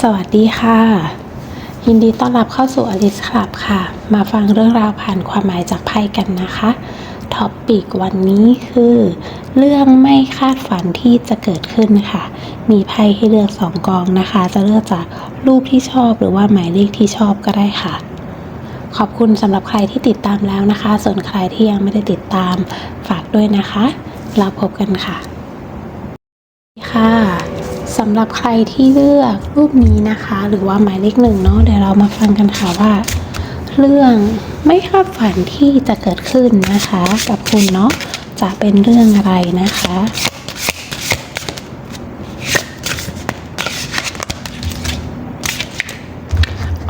สวัสดีค่ะ ยินดีต้อนรับเข้าสู่อลิสคลับค่ะ มาฟังเรื่องราวผ่านความหมายจากไพ่กันนะคะท็อปปิกวันนี้คือ เรื่องไม่คาดฝันที่จะเกิดขึ้นค่ะ มีไพ่ให้เลือกสองกองนะคะ จะเลือกจากรูปที่ชอบหรือว่าหมายเลขที่ชอบก็ได้ค่ะขอบคุณสำหรับใครที่ติดตามแล้วนะคะ ส่วนใครที่ยังไม่ได้ติดตามฝากด้วยนะคะ แล้วพบกันค่ะ ค่ะ สำหรับใครที่เลือกรูปนี้นะคะ หรือว่าหมายเลขหนึ่งเนาะเดี๋ยวเรามาฟังกันค่ะว่า เรื่องไม่คาดฝันที่จะเกิดขึ้นนะคะ กับคุณเนาะจะเป็นเรื่องอะไรนะคะ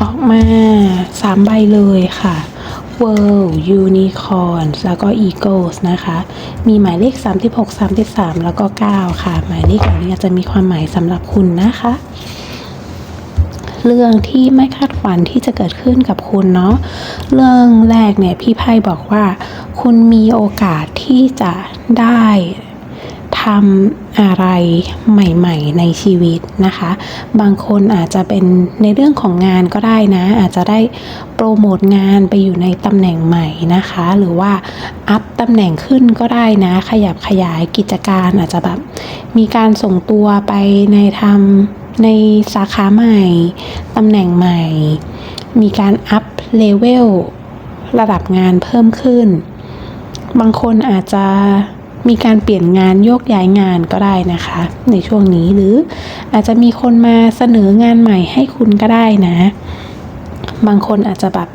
ออกมาสามใบเลยค่ะ World Unicorns แล้วก็ Eagles นะคะ มีหมายเลข 36 33 แล้วก็ 9 ค่ะ หมายเลขเหล่านี้จะมีความหมายสำหรับคุณนะคะ เรื่องที่ไม่คาดฝันที่จะเกิดขึ้นกับคุณเนาะเรื่องแรกเนี่ยพี่ไพ่บอกว่า คุณมีโอกาสที่จะได้ ทำอะไรใหม่ๆในชีวิตนะคะ บางคนอาจจะเป็นในเรื่องของงานก็ได้นะ อาจจะได้โปรโมทงานไปอยู่ในตำแหน่งใหม่นะคะ หรือว่าอัพตำแหน่งขึ้นก็ได้นะ ขยับขยายกิจการอาจจะแบบมีการส่งตัวไปในทำในสาขาใหม่ตำแหน่งใหม่ มีการอัพเลเวลระดับงานเพิ่มขึ้น บางคนอาจจะ มีการเปลี่ยนงานโยกย้ายงานก็ได้นะคะ ในช่วงนี้หรืออาจจะมีคนมาเสนองานใหม่ให้คุณก็ได้นะ บางคนอาจจะแบบ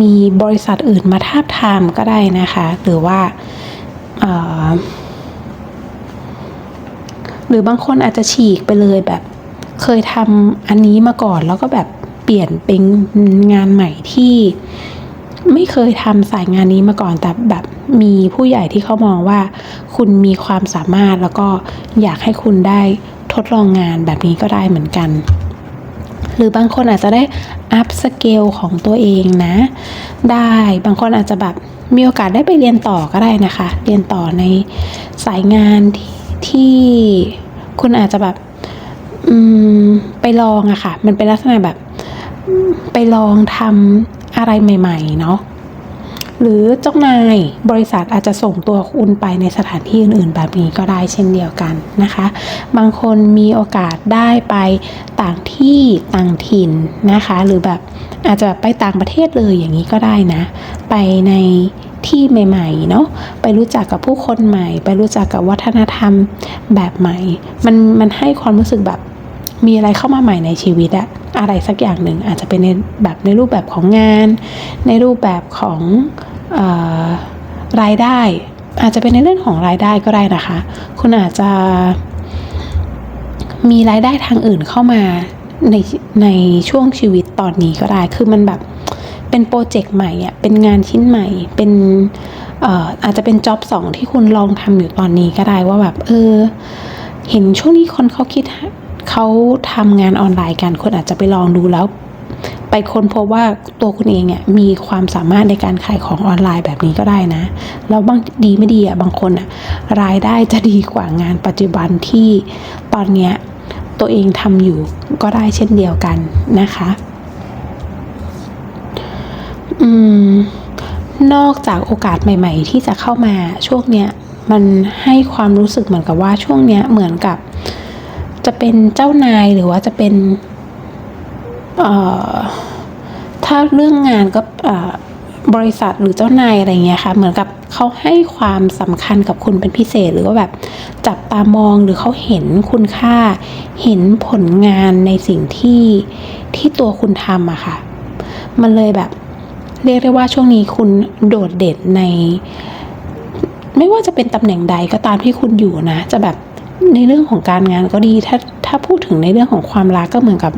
มีบริษัทอื่นมาทาบทามก็ได้นะคะ หรือว่าหรือบางคนอาจจะฉีกไปเลยแบบเคยทำอันนี้มาก่อนแล้วก็แบบเปลี่ยนเป็นงานใหม่ที่ ไม่เคยทำสายงานนี้มาก่อนแต่แบบมีผู้ใหญ่ที่เขามองว่า คุณมีความสามารถแล้วก็อยากให้คุณได้ทดลองงานแบบนี้ก็ได้เหมือนกัน หรือบางคนอาจจะได้อัพสเกลของตัวเองนะ ได้บางคนอาจจะแบบมีโอกาสได้ไปเรียนต่อก็ได้นะคะ เรียนต่อในสายงานที่ที่คุณอาจจะแบบไปลองอะค่ะ มันเป็นลักษณะแบบไปลองทำ อะไรใหม่ ๆ เนาะหรือเจ้านายบริษัทอาจจะส่งตัวคุณไปในสถานที่อื่น ๆ แบบนี้ก็ได้เช่นเดียวกันนะคะ บางคนมีโอกาสได้ไปต่างที่ต่างถิ่นนะคะ หรือแบบอาจจะไปต่างประเทศเลยอย่างนี้ก็ได้นะ ไปในที่ใหม่ๆเนาะไปรู้จักกับผู้คนใหม่ ไปรู้จักกับวัฒนธรรมแบบใหม่ มันมันให้ความรู้สึกแบบ มีอะไรเข้ามาใหม่ในชีวิตอะอะไรสักอย่างหนึ่งอาจจะเป็นในแบบในรูปแบบของงาน ในรูปแบบของออรายได้ อาจจะเป็นในเรื่องของรายได้ก็ได้นะคะ คุณอาจจะมีรายได้ทางอื่นเข้ามาในในช่วงชีวิตตอนนี้ก็ได้ คือมันแบบเป็นโปรเจกต์ใหม่อะเป็นงานชิ้นใหม่ เป็นเอ่ออาจจะเป็นจ็อบสองที่คุณลองทำอยู่ตอนนี้ก็ได้ว่าแบบเออ เห็นช่วงนี้คนเขาคิด เขาทำงานออนไลน์กันคนอาจจะไปลองดูแล้ว ไปค้นพบว่าตัวคุณเองเนี่ยมีความสามารถในการขายของออนไลน์แบบนี้ก็ได้นะแล้วบางดีไม่ดีอะบางคนอะรายได้จะดีกว่างานปัจจุบันที่ตอนเนี้ยตัวเองทำอยู่ก็ได้เช่นเดียวกันนะคะ อืม นอกจากโอกาสใหม่ ๆ ที่จะเข้ามาช่วงเนี้ย มันให้ความรู้สึกเหมือนกับว่าช่วงเนี้ยเหมือนกับ จะเป็นเจ้านายหรือว่าจะเป็นถ้าเรื่องงานก็บริษัทหรือเจ้านายอะไรเงี้ยค่ะ เหมือนกับเขาให้ความสำคัญกับคุณเป็นพิเศษ หรือว่าแบบจับตามองหรือเขาเห็นคุณค่า เห็นผลงานในสิ่งที่ที่ตัวคุณทำอะค่ะ มันเลยแบบ เรียกได้ว่าช่วงนี้คุณโดดเด่นใน ไม่ว่าจะเป็นตำแหน่งใดก็ตามที่คุณอยู่นะ จะแบบ ในเรื่องของการงานก็ดี ถ้าถ้าพูดถึงในเรื่องของความรักก็เหมือนกับ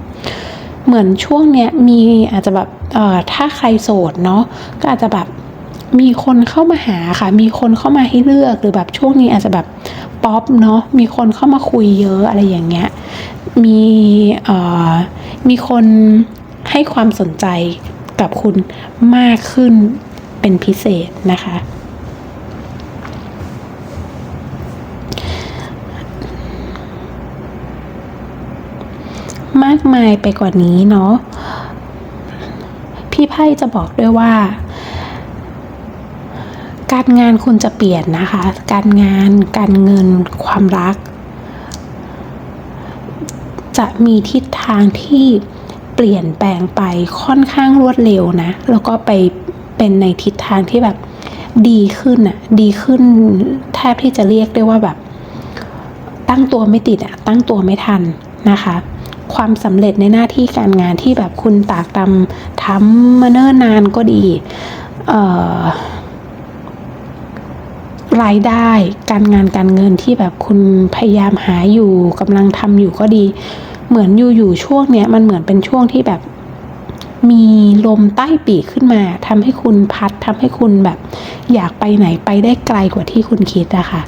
เหมือนช่วงเนี้ยมีอาจจะแบบเอ่อถ้าใครโสดเนาะก็อาจจะแบบมีคนเข้ามาหาค่ะ มีคนเข้ามาให้เลือกหรือแบบช่วงนี้อาจจะแบบป๊อปเนาะมีคนเข้ามาคุยเยอะอะไรอย่างเงี้ยมีเอ่อมีคนให้ความสนใจกับคุณมากขึ้นเป็นพิเศษนะคะ มากมายไปกว่านี้เนาะพี่ไพ่จะบอกด้วยว่า การงานคุณจะเปลี่ยนนะคะ การงานการเงินความรัก จะมีทิศทางที่เปลี่ยนแปลงไปค่อนข้างรวดเร็วนะ แล้วก็ไปเป็นในทิศทางที่แบบดีขึ้นอะดีขึ้นแทบที่จะเรียกได้ว่าแบบ ตั้งตัวไม่ติดอะตั้งตัวไม่ทันนะคะ ความสำเร็จในหน้าที่การงานที่แบบคุณตากตำทำมาเนิ่นนานก็ดีรายได้การงานการเงินที่แบบคุณพยายามหาอยู่กำลังทำอยู่ก็ดี เหมือนอยู่ๆช่วงเนี้ยมันเหมือนเป็นช่วงที่แบบมีลมใต้ปีกขึ้นมาทำให้คุณพัดทำให้คุณแบบ อยากไปไหนไปได้ไกลกว่าที่คุณคิดอะค่ะ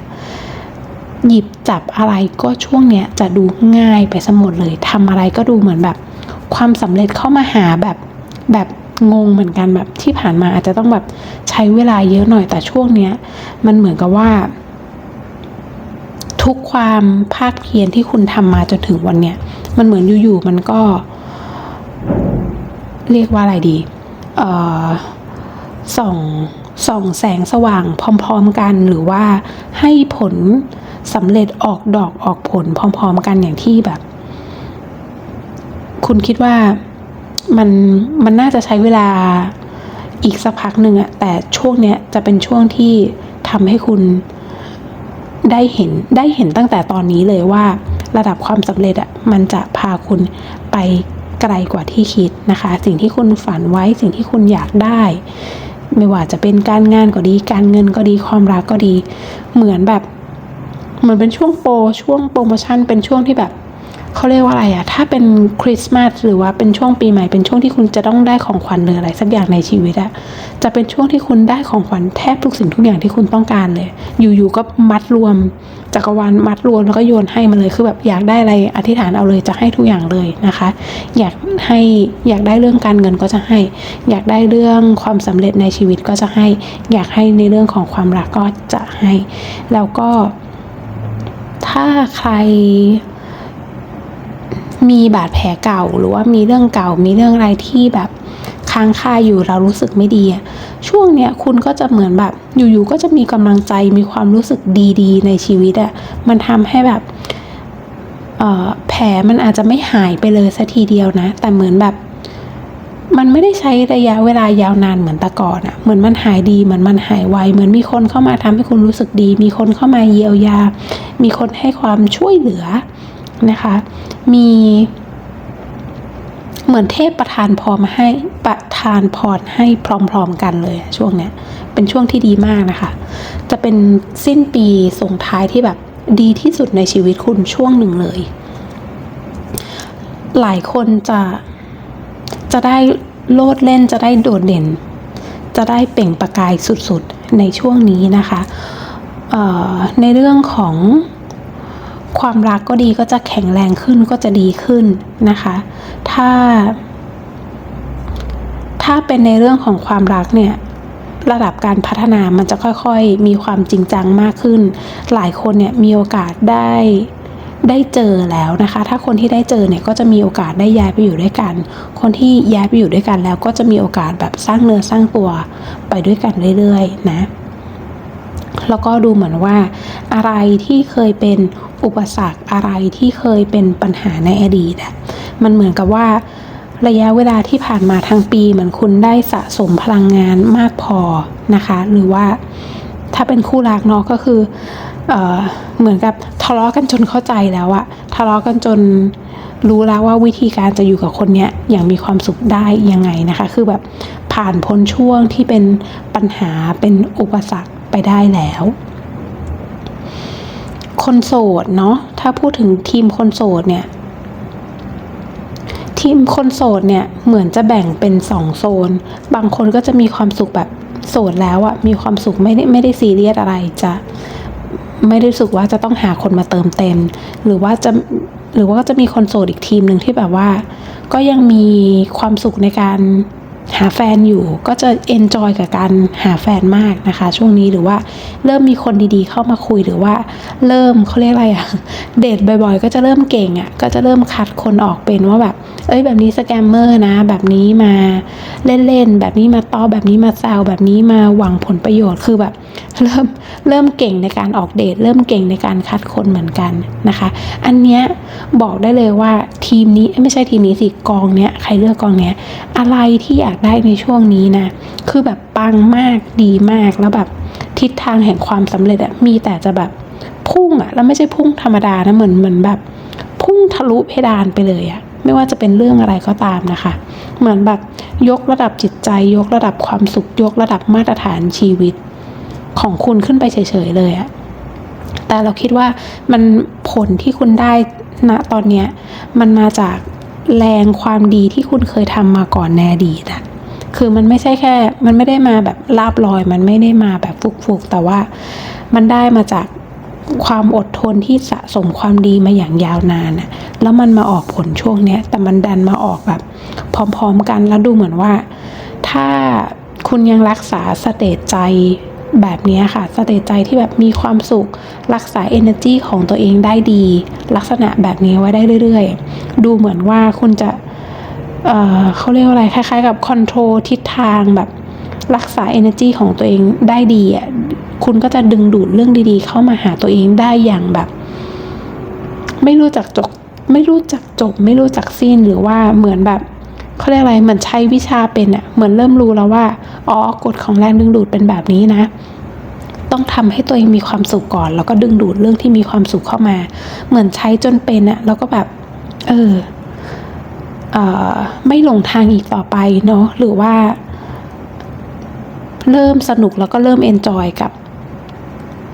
หยิบจับอะไรก็ช่วงเนี้ยจะดูง่ายไปสมดเลยทำอะไรก็ดูเหมือนแบบ ความสำเร็จเข้ามาหาแบบแบบงงเหมือนกันแบบที่ผ่านมาอาจจะต้องแบบใช้เวลาเยอะหน่อยแต่ช่วงเนี้ย มันเหมือนกับว่า ทุกความภาคเพียรที่คุณทำมาจนถึงวันเนี้ยมันเหมือนอยู่ๆมันก็ เรียกว่าอะไรดี เอ่อส่อง ส่องแสงสว่างพร้อมๆกันหรือว่าให้ผลสำเร็จออกดอกออกผลพร้อมๆกันอย่างที่แบบ คุณคิดว่ามันมันน่าจะใช้เวลาอีกสักพักหนึ่งอะแต่ช่วงเนี้ยจะเป็นช่วงที่ทำให้คุณได้เห็นได้เห็นตั้งแต่ตอนนี้เลยว่า ระดับความสำเร็จอะมันจะพาคุณไปไกลกว่าที่คิดนะคะ สิ่งที่คุณฝันไว้สิ่งที่คุณอยากได้ ไม่ว่าจะเป็นการงานก็ดี การเงินก็ดีความรักก็ดี เหมือนแบบเหมือนเป็นช่วงโปรช่วงโปรโมชั่นเป็นช่วงที่แบบเขาเรียกว่าอะไรอะถ้าเป็นคริสต์มาสหรือว่าเป็นช่วงปีใหม่เป็นช่วงที่คุณจะต้องได้ของขวัญหรืออะไรสักอย่างในชีวิตอะจะเป็นช่วงที่คุณได้ของขวัญแทบทุกสิ่งทุกอย่างที่คุณต้องการเลย อยู่ๆก็มัดรวม จักรวาลมัดรวมแล้วก็โยนให้มาเลยคือแบบอยากได้อะไรอธิษฐานเอาเลยจะให้ทุกอย่างเลยนะคะ อยากให้อยากได้เรื่องการเงินก็จะให้ อยากได้เรื่องความสำเร็จในชีวิตก็จะให้ อยากให้ในเรื่องของความรักก็จะให้ แล้วก็ ถ้าใครมีบาดแผลเก่าหรือว่ามีเรื่องเก่ามีเรื่องอะไรที่แบบ ค้างคาอยู่เรารู้สึกไม่ดีช่วงเนี้ยคุณก็จะเหมือนแบบ อยู่ๆก็จะมีกำลังใจมีความรู้สึกดีๆ ในชีวิตอะมันทำให้แบบแผลมันอาจจะไม่หายไปเลยสัทีเดียวนะ แต่เหมือนแบบ มันไม่ได้ใช้ระยะเวลายาวนานเหมือนแต่ก่อนอะเหมือนมันหายดีเหมือนมันหายไวเหมือนมีคนเข้ามาทำให้คุณรู้สึกดี มีคนเข้ามาเยียวยา มีคนให้ความช่วยเหลือนะคะ มี เหมือนเทพประทานพรมาให้ประทานพรให้พร้อมๆกันเลยช่วงเนี้ยเป็นช่วงที่ดีมากนะคะ จะเป็นสิ้นปีส่งท้ายที่แบบดีที่สุดในชีวิตคุณช่วงหนึ่งเลย หลายคนจะจะได้โลดเล่นจะได้โดดเด่น จะได้เปล่งประกายสุดๆในช่วงนี้นะคะในเรื่องของ ความรักก็ดีก็จะแข็งแรงขึ้นก็จะดีขึ้นนะคะ ถ้า ถ้าเป็นในเรื่องของความรักเนี่ยระดับการพัฒนามันจะค่อยๆ มีความจริงจังมากขึ้น หลายคนเนี่ยมีโอกาสได้ได้เจอแล้วนะคะ ถ้าคนที่ได้เจอเนี่ยก็จะมีโอกาสได้ย้ายไปอยู่ด้วยกัน คนที่ย้ายไปอยู่ด้วยกันแล้วก็จะมีโอกาสแบบสร้างเนื้อสร้างตัวไปด้วยกันเรื่อยๆนะ แล้วก็ดูเหมือนว่าอะไรที่เคยเป็น อุปสรรคอะไรที่เคยเป็นปัญหาในอดีตอะมันเหมือนกับว่าระยะเวลาที่ผ่านมาทั้งปีเหมือนคุณได้สะสมพลังงานมากพอนะคะ หรือว่าถ้าเป็นคู่รักเนาะก็คือเออเหมือนกับทะเลาะกันจนเข้าใจแล้วอะทะเลาะกันจนรู้แล้วว่าวิธีการจะอยู่กับคนเนี้ยอย่างมีความสุขได้ยังไงนะคะ คือแบบผ่านพ้นช่วงที่เป็นปัญหาเป็นอุปสรรคไปได้แล้ว คนโสดเนาะถ้าพูดถึงทีมคนโสดเนี่ย ทีมคนโสดเนี่ยเหมือนจะแบ่งเป็นสองโซน บางคนก็จะมีความสุขแบบโสดแล้วอะมีความสุขไม่ได้ไม่ได้ซีเรียสอะไรจะไม่ได้รู้สึกว่าจะต้องหาคนมาเติมเต็ม หรือว่าจะหรือว่าก็จะมีคนโสดอีกทีมหนึ่งที่แบบว่า ก็ยังมีความสุขในการ หาแฟนอยู่ก็จะเอนจอยกับการหาแฟนมากนะคะ ช่วงนี้หรือว่าเริ่มมีคนดีๆ เข้ามาคุยหรือว่าเริ่มเขาเรียกอะไรอะเดทบ่อยๆ ก็จะเริ่มเก่งอะก็จะเริ่มคัดคนออกเป็นว่าแบบ เอ้ยแบบนี้สแกมเมอร์นะ แบบนี้มาเล่นๆแบบนี้มาต้อแบบนี้มาแซวแบบนี้มาหวังผลประโยชน์คือแบบ เริ่มเริ่มเก่งในการออกเดทเริ่มเก่งในการคัดคนเหมือนกันนะคะ อันเนี้ยบอกได้เลยว่าทีมนี้ไม่ใช่ทีมนี้สิกองเนี้ยใครเลือกกองเนี้ยอะไรที่อยากได้ในช่วงนี้นะคือแบบปังมากดีมากแล้วแบบทิศทางแห่งความสำเร็จอะมีแต่จะแบบพุ่งอะแล้วไม่ใช่พุ่งธรรมดานะเหมือนเหมือนแบบ พุ่งทะลุเพดานไปเลยอะไม่ว่าจะเป็นเรื่องอะไรก็ตามนะคะ เหมือนแบบยกระดับจิตใจ ยกระดับความสุข ยกระดับมาตรฐานชีวิต ของคุณขึ้นไปเฉยๆเลยอะแต่เราคิดว่ามันผลที่คุณได้ณตอนเนี้ยมันมาจากแรงความดีที่คุณเคยทำมาก่อนในอดีตอะคือมันไม่ใช่แค่ มันไม่ได้มาแบบลาบลอย มันไม่ได้มาแบบฟุกๆ แต่ว่ามันได้มาจากความอดทนที่สะสมความดีมาอย่างยาวนานอะแล้วมันมาออกผลช่วงเนี้ย แต่มันดันมาออกแบบ พร้อม ๆ กันแล้วดูเหมือนว่า ถ้าคุณยังรักษาสเตจใจ แบบนี้ค่ะสเตจใจที่แบบมีความสุข รักษา energy ของตัวเองได้ดี ลักษณะแบบนี้ไว้ได้เรื่อยๆ ดูเหมือนว่าคุณจะเเขาเรียกว่าอะไรคล้ายๆ กับ control ทิศทางแบบรักษา energy ของตัวเองได้ดีอะคุณก็จะดึงดูดเรื่องดีๆ เข้ามาหาตัวเองได้อย่างแบบ ไม่รู้จักจบไม่รู้จักจบ ไม่รู้จักสิ้นหรือว่าเหมือนแบบ เขาเรียกอะไรเหมือนใช้วิชาเป็นอะเหมือนเริ่มรู้แล้วว่าอ๋อกฎของแรงดึงดูดเป็นแบบนี้นะ ต้องทำให้ตัวเองมีความสุขก่อน แล้วก็ดึงดูดเรื่องที่มีความสุขเข้ามา เหมือนใช้จนเป็นอะแล้วก็แบบ เออเอ่อไม่หลงทางอีกต่อไปเนาะหรือว่า เริ่มสนุกแล้วก็เริ่มเอนจอยกับ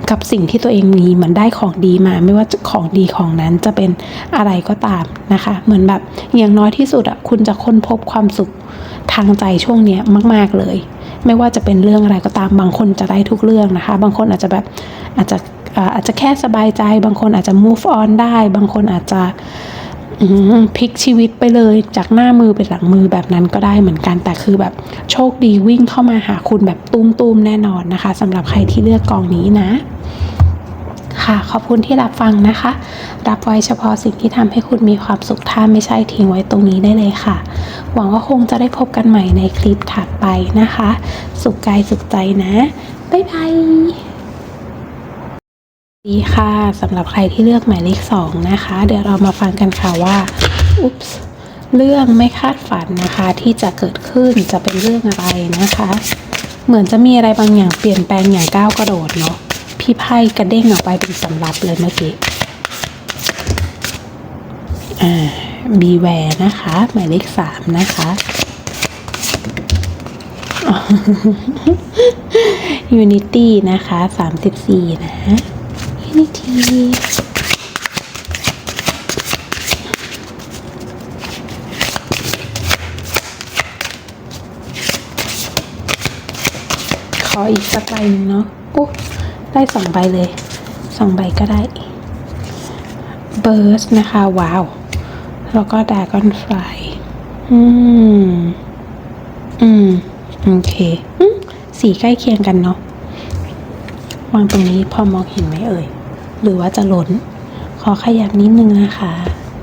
กับสิ่งที่ตัวเองมีเหมือนได้ของดีมา ไม่ว่าจะของดีของนั้นจะเป็นอะไรก็ตามนะคะ เหมือนแบบอย่างน้อยที่สุดอะคุณจะค้นพบความสุขทางใจช่วงเนี้ยมาก ๆ เลย ไม่ว่าจะเป็นเรื่องอะไรก็ตามบางคนจะได้ทุกเรื่องนะคะ บางคนอาจจะแบบอาจจะอาจจะแค่สบายใจ บางคนอาจจะ move on ได้ บางคนอาจจะ พลิกชีวิตไปเลยจากหน้ามือไปหลังมือแบบนั้นก็ได้เหมือนกัน แต่คือแบบโชคดีวิ่งเข้ามาหาคุณแบบตุ้มๆแน่นอนนะคะสำหรับใครที่เลือกกองนี้นะ ค่ะ ขอบคุณที่รับฟังนะคะ รับไว้เฉพาะสิ่งที่ทำให้คุณมีความสุขถ้าไม่ใช่ทิ้งไว้ตรงนี้ได้เลยค่ะ หวังว่าคงจะได้พบกันใหม่ในคลิปถัดไปนะคะ สุขกายสุขใจนะบ๊ายบาย ดีค่ะสำหรับใครที่เลือกหมายเลขสองนะคะ เดี๋ยวเรามาฟังกันค่ะว่าอุ๊ปส์เรื่องไม่คาดฝันนะคะ ที่จะเกิดขึ้นจะเป็นเรื่องอะไรนะคะ เหมือนจะมีอะไรบางอย่างเปลี่ยนแปลงอย่างก้าวกระโดดเนาะพี่ไพ่กระเด้งออกไปเป็นสำรับเลยเมื่อกี้อ่าบีแวร์นะคะ หมายเลขสามนะคะ Unity นะคะสามสิบสี่นะ Unity ขออีกสักใบหนึงเนาะโอ้ได้สองใบเลยสองใบก็ได้เบิร์สนะคะ ว้าว แล้วก็ดากอนไฟอืม อืม โอเคอืมสีใกล้เคียงกันเนาะวางตรงนี้พอมองเห็นไหมเอ่ย หรือว่าจะล้นขอขยับนิดนึงนะคะ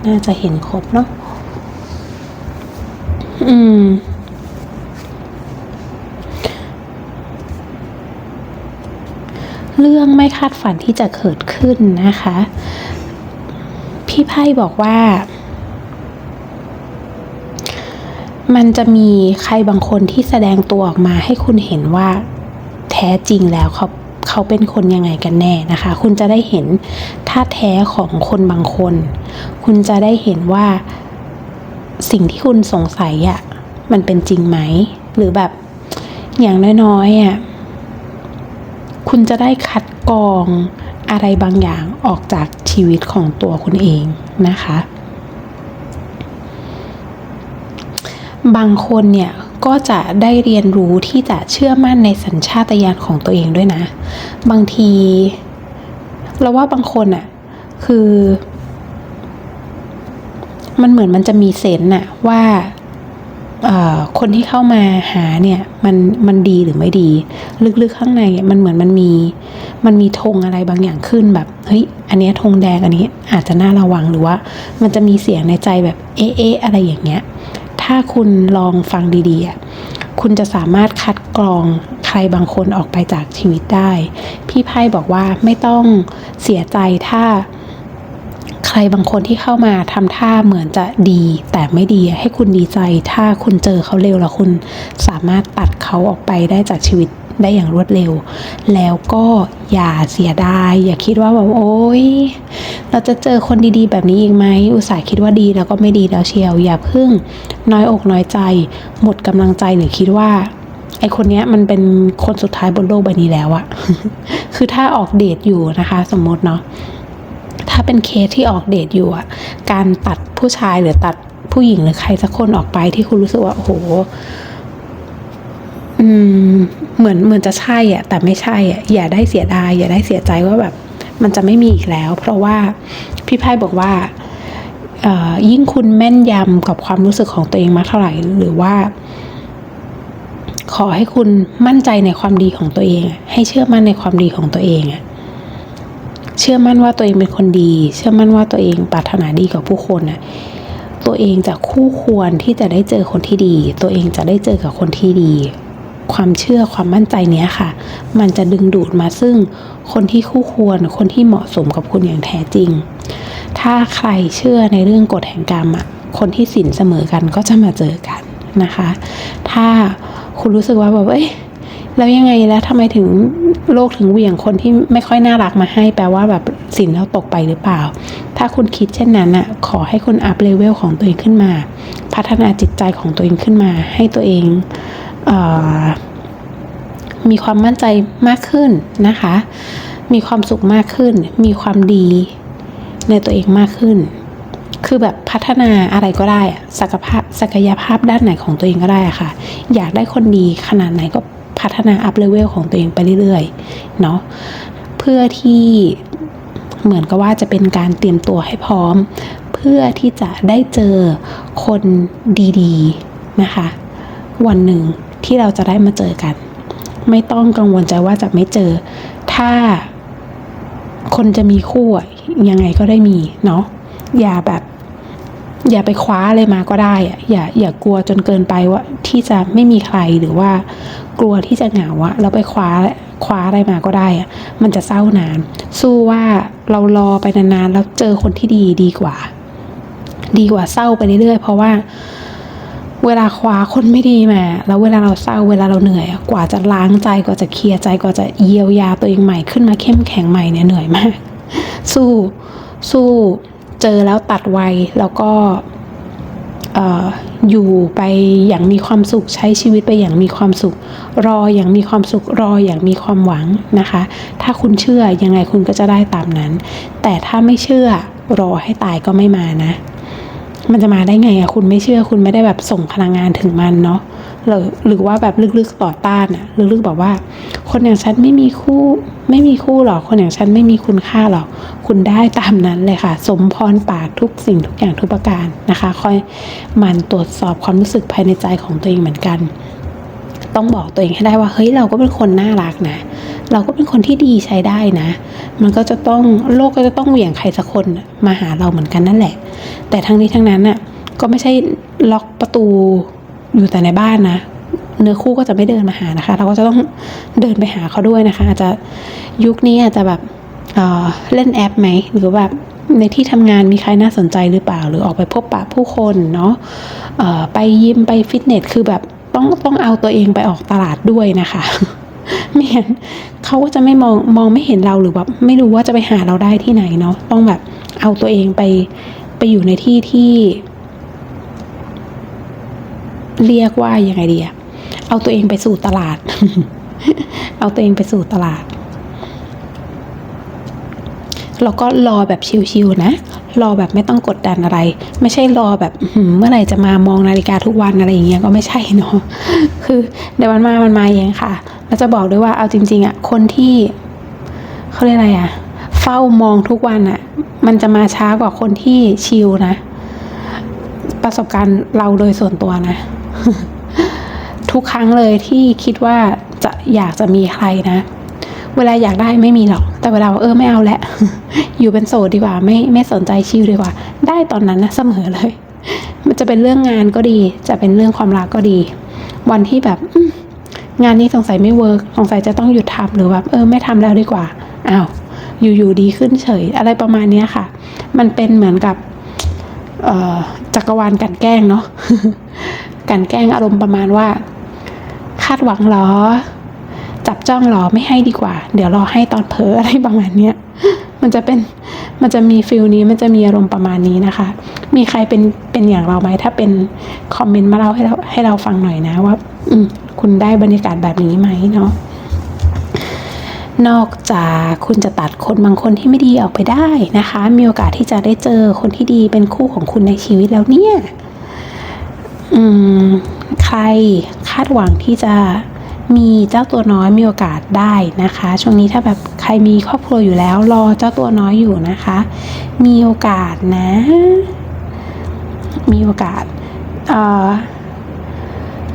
น่าจะเห็นครบเนาะอืม เรื่องไม่คาดฝันที่จะเกิดขึ้นนะคะ พี่ไพ่บอกว่ามันจะมีใครบางคนที่แสดงตัวออกมาให้คุณเห็นว่าแท้จริงแล้วเขา เขาเป็นคนยังไงกันแน่นะคะ คุณจะได้เห็นท่าแท้ของคนบางคน คุณจะได้เห็นว่าสิ่งที่คุณสงสัยอะ่ะมันเป็นจริงไหม หรือแบบอย่างน้อยๆอะคุณจะได้คัดกรองอะไรบางอย่างออกจากชีวิตของตัวคุณเองนะคะ บางคนเนี่ย ก็จะได้เรียนรู้ที่จะเชื่อมั่นในสัญชาตญาณของตัวเองด้วยนะ บางที เราว่าบางคนอะคือ มันเหมือนมันจะมีเซนน่ะว่าคนที่เข้ามาหาเนี่ยมันมันดีหรือไม่ดี ลึกๆข้างในอะมันเหมือนมันมีมันมีธงอะไรบางอย่างขึ้นแบบเฮ้ยอันนี้ธงแดงอันนี้อาจจะน่าระวังหรือว่า มันจะมีเสียงในใจแบบเอ๊ะอะไรอย่างเงี้ย ถ้าคุณลองฟังดีๆ คุณจะสามารถคัดกรองใครบางคนออกไปจากชีวิตได้ พี่ไพ่บอกว่าไม่ต้องเสียใจถ้าใครบางคนที่เข้ามาทำท่าเหมือนจะดี แต่ไม่ดีให้คุณดีใจ ถ้าคุณเจอเขาเร็วแล้วคุณสามารถตัดเขาออกไปได้จากชีวิต ได้อย่างรวดเร็ว แล้วก็อย่าเสียดาย อย่าคิดว่าแบบโอ๊ยเราจะเจอคนดีๆ แบบนี้อีกไหมอุตส่าห์คิดว่าดีแล้วก็ไม่ดีแล้วเชียว อย่าเพิ่งน้อยอกน้อยใจ หมดกำลังใจหรือคิดว่าไอคนเนี้ยมันเป็นคนสุดท้ายบนโลกใบนี้แล้วอะคือถ้าออกเดทอยู่นะคะ สมมติเนาะถ้าเป็นเคสที่ออกเดทอยู่อะการตัดผู้ชายหรือตัดผู้หญิงหรือใครสักคนออกไปที่คุณรู้สึกว่าโอ้โห อืม เหมือนเหมือนจะใช่อะแต่ไม่ใช่อะอย่าได้เสียดายอย่าได้เสียใจว่าแบบมันจะไม่มีอีกแล้ว เพราะว่าพี่ไพ่บอกว่าออยิ่งคุณแม่นยำกับความรู้สึกของตัวเองมากเท่าไหร่ หรือว่า ขอให้คุณมั่นใจในความดีของตัวเอง ให้เชื่อมั่นในความดีของตัวเองอะเชื่อมั่นว่าตัวเองเป็นคนดี เชื่อมั่นว่าตัวเองปรารถนาดีกับผู้คนน่ะตัวเองจะคู่ควรที่จะได้เจอคนที่ดี ตัวเองจะได้เจอกับคนที่ดี ความเชื่อความมั่นใจเนี้ยค่ะ มันจะดึงดูดมาซึ่งคนที่คู่ควรคนที่เหมาะสมกับคุณอย่างแท้จริง ถ้าใครเชื่อในเรื่องกฎแห่งกรรมอะคนที่สินเสมอกันก็จะมาเจอกันนะคะ ถ้าคุณรู้สึกว่าแบบเอ้ยแล้วยังไงแล้วทำไมถึงโลกถึงเหวี่ยงคนที่ไม่ค่อยน่ารักมาให้แปลว่าแบบสินเราตกไปหรือเปล่า ถ้าคุณคิดเช่นนั้นน่ะขอให้คุณอัพเลเวลของตัวเองขึ้นมา พัฒนาจิตใจของตัวเองขึ้นมา ให้ตัวเอง มีความมั่นใจมากขึ้นนะคะ มีความสุขมากขึ้น มีความดีในตัวเองมากขึ้น คือแบบพัฒนาอะไรก็ได้ศักยภาพศักยภาพด้านไหนของตัวเองก็ได้ค่ะ อยากได้คนดีขนาดไหนก็พัฒนาอัพเลเวลของตัวเองไปเรื่อยๆ เนาะ เพื่อที่เหมือนกับว่าจะเป็นการเตรียมตัวให้พร้อม เพื่อที่จะได้เจอคนดีๆ นะคะ วันหนึ่ง ที่เราจะได้มาเจอกัน ไม่ต้องกังวลใจว่าจะไม่เจอ ถ้าคนจะมีคู่ยังไงก็ได้มีเนาะอย่าแบบ อย่าไปคว้าอะไรมาก็ได้อะอย่าอย่ากลัวจนเกินไปว่า ที่จะไม่มีใครหรือว่ากลัวที่จะเหงาอะแล้วไปคว้าคว้าอะไรมาก็ได้อะมันจะเศร้านาน สู้ว่าเรารอไปนานๆแล้วเจอคนที่ดีดีกว่า ดีกว่าเศร้าไปเรื่อยๆเพราะว่า เวลาคว้าคนไม่ดีมา แล้วเวลาเราเศร้าเวลาเราเหนื่อย กว่าจะล้างใจกว่าจะเคลียร์ใจกว่าจะเยียวยาตัวเองใหม่ขึ้นมาเข้มแข็งใหม่เนี่ยเหนื่อยมาก สู้สู้เจอแล้วตัดไวแล้วก็เอ่ออยู่ไปอย่างมีความสุขใช้ชีวิตไปอย่างมีความสุข รออย่างมีความสุขรออย่างมีความหวังนะคะ ถ้าคุณเชื่อยังไงคุณก็จะได้ตามนั้น แต่ถ้าไม่เชื่อรอให้ตายก็ไม่มานะ มันจะมาได้ไงอะคุณไม่เชื่อคุณไม่ได้แบบส่งพลังงานถึงมันเนาะหรือหรือว่าแบบลึกๆต่อต้านอะลึกๆแบบว่า คนอย่างฉันไม่มีคู่ไม่มีคู่หรอกคนอย่างฉันไม่มีคุณค่าหรอกคุณได้ตามนั้นเลยค่ะ สมพรปากทุกสิ่งทุกอย่างทุกประการนะคะ คอยหมันตรวจสอบความรู้สึกภายในใจของตัวเองเหมือนกัน ต้องบอกตัวเองให้ได้ว่าเฮ้ยเราก็เป็นคนน่ารักนะ เราก็เป็นคนที่ดีใช้ได้นะ มันก็จะต้องโลกก็จะต้องเหวี่ยงใครสักคนมาหาเราเหมือนกันนั่นแหละ แต่ทั้งนี้ทั้งนั้นน่ะก็ไม่ใช่ล็อกประตูอยู่แต่ในบ้านนะเนื้อคู่ก็จะไม่เดินมาหานะคะ เราก็จะต้องเดินไปหาเขาด้วยนะคะ อาจจะยุคนี้อาจจะแบบเออเล่นแอปไหมหรือแบบในที่ทำงานมีใครน่าสนใจหรือเปล่า หรือออกไปพบปะผู้คนเนาะไปยิมไปฟิตเนสคือแบบต้องต้องเอาตัวเองไปออกตลาดด้วยนะคะ ไม่งั้นเขาก็จะไม่มองมองไม่เห็นเราหรือแบบไม่รู้ว่าจะไปหาเราได้ที่ไหนเนาะต้องแบบเอาตัวเองไปไปอยู่ในที่ที่ เรียกว่ายังไงดีอะเอาตัวเองไปสู่ตลาด เอาตัวเองไปสู่ตลาด แล้วก็รอแบบชิวๆนะ รอแบบไม่ต้องกดดันอะไร ไม่ใช่รอแบบเมื่อไหร่จะมามองนาฬิกาทุกวันอะไรอย่างเงี้ยก็ไม่ใช่เนาะคือเดี๋ยวมันมามันมาเองค่ะแล้วจะบอกด้วยว่าเอาจริง ๆอะคนที่เขาเรียกอะไรอะเฝ้ามองทุกวันอะมันจะมาช้ากว่าคนที่ชิลนะ ประสบการณ์เราโดยส่วนตัวนะ ทุกครั้งเลยที่คิดว่าจะอยากจะมีใครนะ เวลาอยากได้ไม่มีหรอก แต่เวลาเออไม่เอาแล้วอยู่เป็นโสดดีกว่า ไม่ไม่สนใจชิวดีกว่า ได้ตอนนั้นนะเสมอเลย มันจะเป็นเรื่องงานก็ดี จะเป็นเรื่องความรักก็ดี วันที่แบบงานนี้สงสัยไม่เวิร์กสงสัยจะต้องหยุดทำหรือแบบเออไม่ทำแล้วดีกว่าอ้าวอยู่ๆดีขึ้นเฉย อะไรประมาณเนี้ยค่ะ มันเป็นเหมือนกับจักรวาลกันแกล้งเนาะกันแกล้งอารมณ์ประมาณว่า คาดหวังหรอ จับจ้องรอไม่ให้ดีกว่า เดี๋ยวรอให้ตอนเผลออะไรประมาณเนี้ยมันจะเป็นมันจะมีฟิลนี้มันจะมีอารมณ์ประมาณนี้นะคะ มีใครเป็นเป็นอย่างเราไหมถ้าเป็นคอมเมนต์มาเล่าให้เราให้เราฟังหน่อยนะว่า อืมคุณได้บรรยากาศแบบนี้ไหมเนาะนอกจากคุณจะตัดคนบางคนที่ไม่ดีออกไปได้นะคะ มีโอกาสที่จะได้เจอคนที่ดีเป็นคู่ของคุณในชีวิตแล้วเนี่ย อืม ใครคาดหวังที่จะ มีเจ้าตัวน้อยมีโอกาสได้นะคะ ช่วงนี้ถ้าแบบใครมีครอบครัวอยู่แล้ว รอเจ้าตัวน้อยอยู่นะคะ มีโอกาสนะ มีโอกาส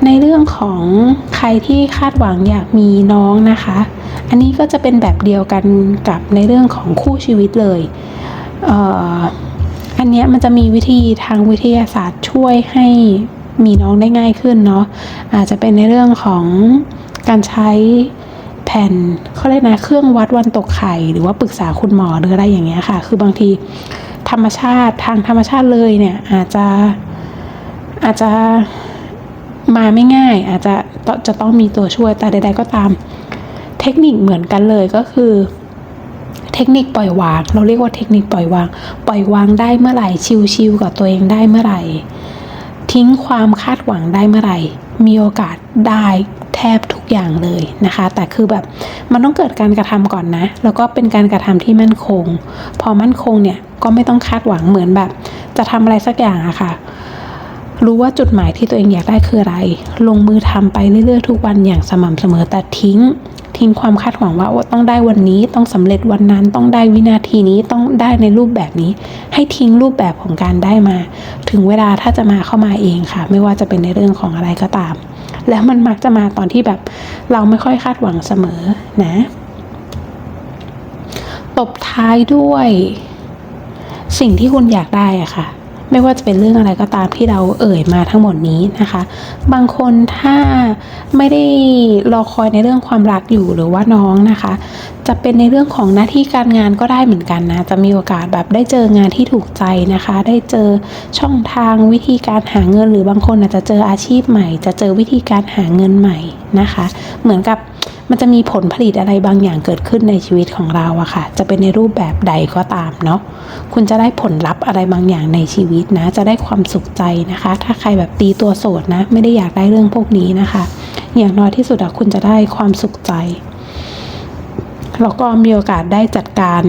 ในเรื่องของใครที่คาดหวังอยากมีน้องนะคะ อันนี้ก็จะเป็นแบบเดียวกันกับในเรื่องของคู่ชีวิตเลยเอออันเนี้ยมันจะมีวิธีทางวิทยาศาสตร์ช่วยให้ มีน้องได้ง่ายขึ้นเนาะอาจจะเป็นในเรื่องของการใช้แผ่นเขาเรียกนะเครื่องวัดวันตกไข่หรือว่าปรึกษาคุณหมอหรืออะไรอย่างเงี้ยค่ะ คือบางทีธรรมชาติทางธรรมชาติเลยเนี่ยอาจจะอาจจะมาไม่ง่าย อาจจะจะต้องมีตัวช่วยแต่ใด ๆ ก็ตาม เทคนิคเหมือนกันเลยก็คือ เทคนิคปล่อยวาง เราเรียกว่าเทคนิคปล่อยวาง ปล่อยวางได้เมื่อไหร่ชิวๆกับตัวเองได้เมื่อไหร่ ทิ้งความคาดหวังได้เมื่อไหร่ มีโอกาสได้แทบทุกอย่างเลยนะคะ แต่คือแบบมันต้องเกิดการกระทำก่อนนะ แล้วก็เป็นการกระทำที่มั่นคง พอมั่นคงเนี่ยก็ไม่ต้องคาดหวังเหมือนแบบ จะทำอะไรสักอย่างอะค่ะ รู้ว่าจุดหมายที่ตัวเองอยากได้คืออะไร ลงมือทำไปเรื่อยๆทุกวันอย่างสม่ำเสมอแต่ทิ้ง ทิ้งความคาดหวังว่าต้องได้วันนี้ต้องสำเร็จวันนั้นต้องได้วินาทีนี้ต้องได้ในรูปแบบนี้ ให้ทิ้งรูปแบบของการได้มา ถึงเวลาถ้าจะมาเข้ามาเองค่ะ ไม่ว่าจะเป็นในเรื่องของอะไรก็ตาม แล้วมันมักจะมาตอนที่แบบเราไม่ค่อยคาดหวังเสมอนะตบท้ายด้วย สิ่งที่คุณอยากได้อะค่ะ ไม่ว่าจะเป็นเรื่องอะไรก็ตามที่เราเอ่ยมาทั้งหมดนี้นะคะ บางคนถ้าไม่ได้รอคอยในเรื่องความรักอยู่หรือว่าน้องนะคะ จะเป็นในเรื่องของหน้าที่การงานก็ได้เหมือนกันนะ จะมีโอกาสแบบได้เจองานที่ถูกใจนะคะ ได้เจอช่องทางวิธีการหาเงิน หรือบางคนอาจจะเจออาชีพใหม่ จะเจอวิธีการหาเงินใหม่นะคะ เหมือนกับมันจะมีผลผลิตอะไรบางอย่างเกิดขึ้นในชีวิตของเราอะค่ะ จะเป็นในรูปแบบใดก็ตามเนาะ คุณจะได้ผลลัพธ์อะไรบางอย่างในชีวิตนะ จะได้ความสุขใจนะคะ ถ้าใครแบบตีตัวโสดนะ ไม่ได้อยากได้เรื่องพวกนี้นะคะ อย่างน้อยที่สุดอะคุณจะได้ความสุขใจ แล้วก็มีโอกาสได้จัดการ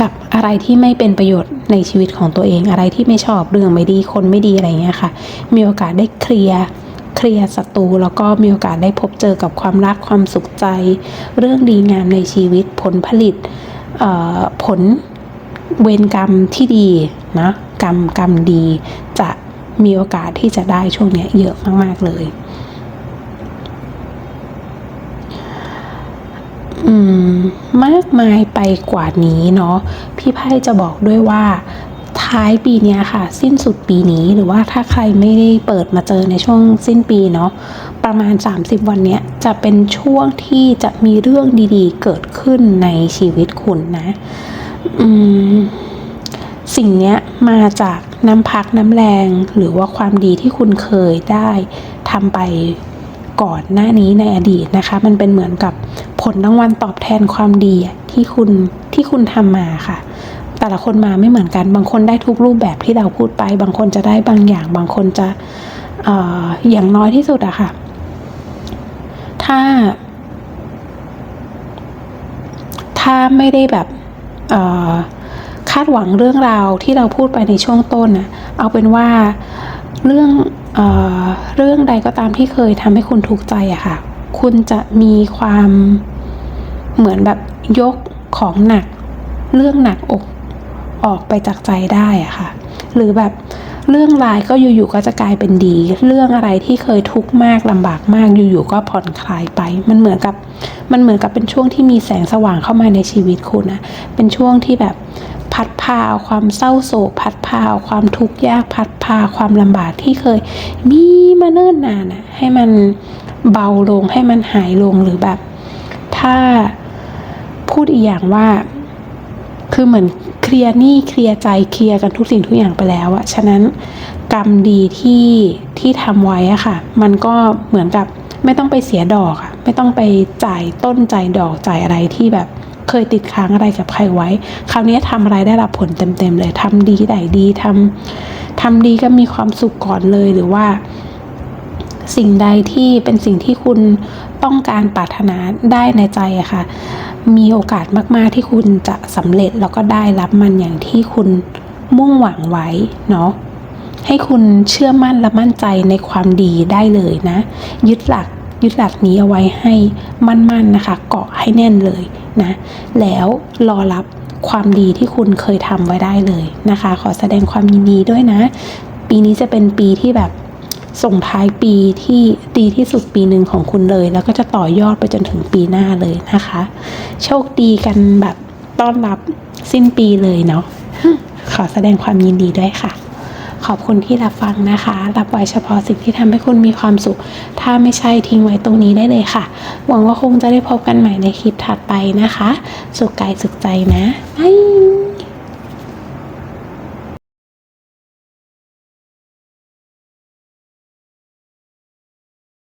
กับอะไรที่ไม่เป็นประโยชน์ในชีวิตของตัวเอง อะไรที่ไม่ชอบเรื่องไม่ดีคนไม่ดีอะไรเงี้ยค่ะ มีโอกาสได้เคลียร์เคลียร์ศัตรูแล้วก็มีโอกาสได้พบเจอกับความรักความสุขใจ เรื่องดีงามในชีวิตผลผลิตผลเวรกรรมที่ดีนะกรรมกรรมดีจะมีโอกาสที่จะได้ช่วงนี้เยอะมาก ๆ เลย อื มมากมายไปกว่านี้เนาะพี่ไพ่จะบอกด้วยว่าท้ายปีนี้ค่ะ สิ้นสุดปีนี้หรือว่าถ้าใครไม่ได้เปิดมาเจอในช่วงสิ้นปีเนาะประมาณ 30 วันเนี้ยจะเป็นช่วงที่จะมีเรื่องดีๆ เกิดขึ้นในชีวิตคุณนะอืมสิ่งนี้มาจากน้ำพักน้ำแรงหรือว่าความดีที่คุณเคยได้ทำไป ก่อนหน้านี้ในอดีตนะคะ มันเป็นเหมือนกับผลรางวัลตอบแทนความดีที่คุณที่คุณทำมาค่ะ แต่ละคนมาไม่เหมือนกัน บางคนได้ทุกรูปแบบที่เราพูดไป บางคนจะได้บางอย่าง บางคนจะเอออย่างน้อยที่สุดอะค่ะ ถ้า ถ้าไม่ได้แบบเอ่อคาดหวังเรื่องราวที่เราพูดไปในช่วงต้นนะเอาเป็นว่า เรื่องเออเรื่องใดก็ตามที่เคยทำให้คุณทุกข์ใจอะค่ะ คุณจะมีความเหมือนแบบยกของหนัก เรื่องหนักอกออกไปจากใจได้อะค่ะ หรือแบบเรื่องร้ายก็อยู่ๆก็จะกลายเป็นดี เรื่องอะไรที่เคยทุกข์มากลำบากมากอยู่ๆก็ผ่อนคลายไป มันเหมือนกับมันเหมือนกับเป็นช่วงที่มีแสงสว่างเข้ามาในชีวิตคุณนะเป็นช่วงที่แบบ พัดพาเอาความเศร้าโศก พัดพาเอาความทุกข์ยากพัดพาความลำบากที่เคย มีมาเนิ่นนานอะให้มันเบาลงให้มันหายลงหรือแบบ ถ้าพูดอีกอย่างว่า คือเหมือนเคลียร์หนี้เคลียร์ใจเคลียร์กันทุกสิ่งทุกอย่างไปแล้วอะฉะนั้นกรรมดีที่ที่ทำไว้อะค่ะ มันก็เหมือนกับไม่ต้องไปเสียดอกอะไม่ต้องไปจ่ายต้นจ่ายดอกจ่ายอะไรที่แบบ เคยติดค้างอะไรกับใครไว้ คราวนี้ทำอะไรได้รับผลเต็มๆเลยทำดีได้ดีทำทำดีก็มีความสุขก่อนเลยหรือว่า สิ่งใดที่เป็นสิ่งที่คุณต้องการปรารถนาได้ในใจอะค่ะ มีโอกาสมากๆที่คุณจะสำเร็จแล้วก็ได้รับมันอย่างที่คุณมุ่งหวังไว้เนาะให้คุณเชื่อมั่นและมั่นใจในความดีได้เลยนะ ยึดหลักยึดหลักนี้เอาไว้ให้มั่นๆนะคะ เกาะให้แน่นเลย นะแล้วรอรับความดีที่คุณเคยทำไว้ได้เลยนะคะ ขอแสดงความยินดีด้วยนะ ปีนี้จะเป็นปีที่แบบส่งท้ายปีที่ดีที่สุดปีหนึ่งของคุณเลย แล้วก็จะต่อยอดไปจนถึงปีหน้าเลยนะคะ โชคดีกันแบบต้อนรับสิ้นปีเลยเนาะขอแสดงความยินดีด้วยค่ะ ขอบคุณที่รับฟังนะคะ รับไว้เฉพาะสิ่งที่ทำให้คุณมีความสุข ถ้าไม่ใช่ทิ้งไว้ตรงนี้ได้เลยค่ะ หวังว่าคงจะได้พบกันใหม่ในคลิปถัดไปนะคะ สุขกายสุขใจนะบาย